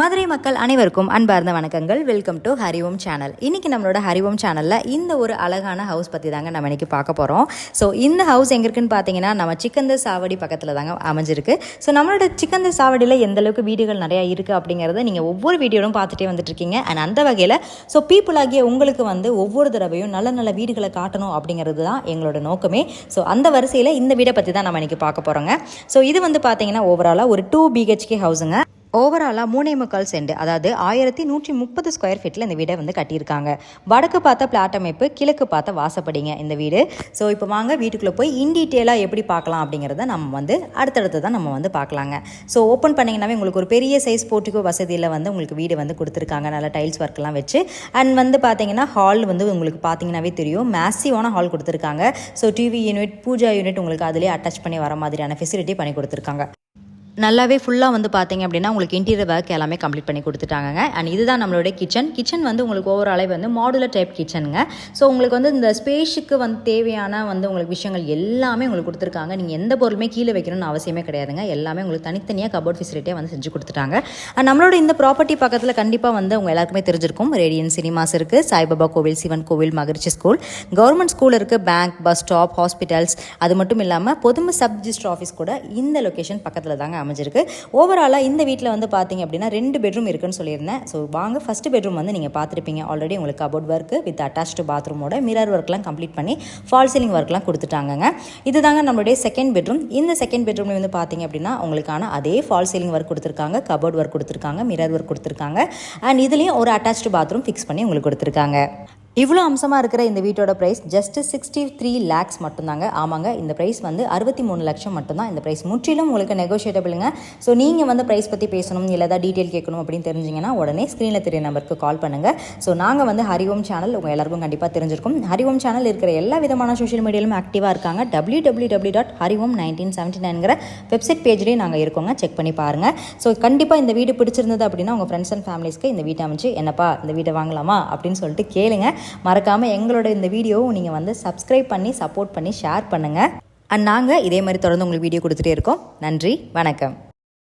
மதுரை மக்கள் அனைவருக்கும் அன்பார்ந்த வணக்கங்கள். வெல்கம் டு ஹரிஓம் சேனல் இன்றைக்கி நம்மளோட ஹரிஓம் சேனலில் இந்த ஒரு அழகான ஹவுஸ் பற்றி தாங்க நம்ம இன்றைக்கி பார்க்க போகிறோம் ஸோ இந்த ஹவுஸ் எங்கே இருக்குன்னு பார்த்தீங்கன்னா நம்ம சிக்கந்த சாவடி பக்கத்தில் தாங்க அமைஞ்சிருக்கு. ஸோ நம்மளோட சிக்கந்த சாவடியில் எந்த அளவுக்கு வீடுகள் நிறையா இருக்குது அப்படிங்கிறத நீங்கள் ஒவ்வொரு வீடியோடும் பார்த்துட்டே வந்துட்டுருக்கீங்க. அண்ட் அந்த வகையில் ஸோ பீப்புள் ஆகிய உங்களுக்கு வந்து ஒவ்வொரு தடவையும் நல்ல நல்ல வீடுகளை காட்டணும் அப்படிங்கிறது தான் எங்களோட நோக்கமே. ஸோ அந்த வரிசையில் இந்த வீடை பற்றி தான் நம்ம இன்றைக்கி பார்க்க போகிறோங்க ஸோ இது வந்து பார்த்தீங்கன்னா ஓவராலாக ஒரு டூ பிஹெச்கே ஹவுஸுங்க ஓவராலாக மூணே முக்கால் சென்ட் அதாவது ஆயிரத்தி நூற்றி முப்பது ஸ்கொயர் ஃபீட்டில் இந்த வீடை வந்து கட்டியிருக்காங்க. வடக்கு பார்த்த பிளாட் அமைப்பு கிழக்கு பார்த்த வாசப்படிங்க இந்த வீடு. ஸோ இப்போ வாங்க வீட்டுக்குள்ளே போய் இன் டீட்டெயிலாக எப்படி பார்க்கலாம் அப்படிங்கிறத நம்ம வந்து அடுத்தடுத்து தான் நம்ம வந்து பார்க்கலாங்க. ஸோ ஓப்பன் பண்ணிங்கன்னாவே உங்களுக்கு ஒரு பெரிய சைஸ் போர்ட்டிகோ வசதியில் வந்து உங்களுக்கு வீடு வந்து கொடுத்துருக்காங்க. நல்லா டைல்ஸ் ஒர்க்லாம் வச்சு. அண்ட் வந்து பார்த்தீங்கன்னா ஹால் வந்து உங்களுக்கு பார்த்தீங்கன்னாவே தெரியும். மேசிவான ஹால் கொடுத்துருக்காங்க. So TV unit puja unit உங்களுக்கு அதிலே அட்டாச் பண்ணி வர மாதிரியான ஃபெசிலிட்டி பண்ணி கொடுத்துருக்காங்க. நல்லாவே ஃபுல்லாக வந்து பார்த்தீங்க அப்படின்னா உங்களுக்கு இன்டீரியர் ஒர்க் எல்லாமே கம்ப்ளீட் பண்ணி கொடுத்துட்டாங்க அண்ட் இதுதான் நம்மளுடைய கிச்சன் கிச்சன் வந்து உங்களுக்கு ஓவராலே வந்து மாடுலர் டைப் கிச்சனுங்க ஸோ உங்களுக்கு வந்து இந்த ஸ்பேஸுக்கு வந்து தேவையான வந்து உங்களுக்கு விஷயங்கள் எல்லாமே உங்களுக்கு கொடுத்துருக்காங்க. நீங்கள் எந்த பொருளுமே கீழே வைக்கணும்னு அவசியமே கிடையாதுங்க. எல்லாமே உங்களுக்கு தனித்தனியாக கபோர்ட் ஃபெசிலிட்டியாக வந்து செஞ்சு கொடுத்துட்டாங்க. அண்ட் நம்மளோட இந்த ப்ராப்பர்ட்டி பக்கத்தில் கண்டிப்பாக வந்து உங்கள் எல்லாருக்குமே தெரிஞ்சிருக்கும். ரேடியன் சினிமாஸ் இருக்குது சாய்பாபா கோவில் சிவன் கோவில் மகிழ்ச்சி ஸ்கூல் கவர்மெண்ட் ஸ்கூல் இருக்குது பேங்க் பஸ் ஸ்டாப் ஹாஸ்பிட்டல்ஸ் அது மட்டும் இல்லாமல் பொதுமை சப் ரிஜிஸ்டர் ஆஃபீஸ் கூட இந்த லொக்கேஷன் பக்கத்தில் தாங்க அமைஞ்சிருக்கு. ஓவராலாக இந்த வீட்டில் வந்து பார்த்தீங்க அப்படின்னா ரெண்டு பெட்ரூம் இருக்குன்னு சொல்லியிருந்தேன். ஸோ வாங்க ஃபஸ்ட்டு பெட்ரூம் வந்து நீங்கள் பார்த்துருப்பீங்க ஆல்ரெடி உங்களுக்கு கபோர்ட் ஒர்க்கு வித் அட்டாச்டு பாத்ரூமோட மிரர் ஒர்க்லாம் கம்ப்ளீட் பண்ணி ஃபால் சீலிங் ஒர்க்லாம் கொடுத்துட்டாங்கங்க. இதுதாங்க நம்மளுடைய செகண்ட் பெட்ரூம் இந்த செகண்ட் பெட்ரூம்ல வந்து பார்த்தீங்க அப்படின்னா உங்களுக்கான அதே ஃபால் சீலிங் ஒர்க் கொடுத்துருக்காங்க கபோர்ட் ஒர்க் கொடுத்துருக்காங்க மிரர் ஒர்க் கொடுத்துருக்காங்க. அண்ட் இதுலேயும் ஒரு அட்டாச்டு பாத்ரூம் ஃபிக்ஸ் பண்ணி உங்களுக்கு கொடுத்துருக்காங்க. இவ்வளோ அம்சமாக இருக்கிற இந்த வீட்டோட price just sixty three lakhs மட்டும்தாங்க. ஆமாங்க இந்த ப்ரைஸ் வந்து அறுபத்தி மூணு லட்சம் மட்டும்தான். இந்த ப்ரைஸ் முற்றிலும் உங்களுக்கு நெகோஷியேட்டபிளுங்க ஸோ நீங்கள் வந்து ப்ரைஸ் பற்றி பேசணும் இல்லை ஏதாவது டீட்டெயில் கேட்கணும் அப்படின்னு தெரிஞ்சிங்கன்னா உடனே ஸ்க்ரீனில் தெரிய நம்பருக்கு கால் பண்ணுங்கள் ஸோ நாங்கள் வந்து ஹரிஓம் சேனல் உங்கள் எல்லாருக்கும் கண்டிப்பாக தெரிஞ்சிருக்கும். ஹரிஓம் சேனல் இருக்கிற எல்லா விதமான சோஷியல் மீடியாலும் ஆக்டிவாக இருக்காங்க. W W W dot Hariom nineteen seventy நைன்கிற website பேஜ்லேயே நாங்கள் இருக்கோங்க. செக் பண்ணி பாருங்கள் ஸோ கண்டிப்பாக இந்த வீடு பிடிச்சிருந்தது அப்படின்னா உங்கள் ஃப்ரெண்ட்ஸ் அண்ட் ஃபேமிலிஸ்க்கு இந்த வீட்டை அமைச்சு என்னப்பா இந்த வீட்டை வாங்கலாமா? அப்படின்னு சொல்லிட்டு கேளுங்க. மறக்காமல் எங்களோட இந்த வீடியோவும் நீங்கள் வந்து சப்ஸ்கிரைப் பண்ணி சப்போர்ட் பண்ணி ஷேர் பண்ணுங்கள் அண்ட் நாங்கள் இதே மாதிரி தொடர்ந்து உங்களுக்கு வீடியோ கொடுத்துட்டே இருக்கோம். நன்றி வணக்கம்.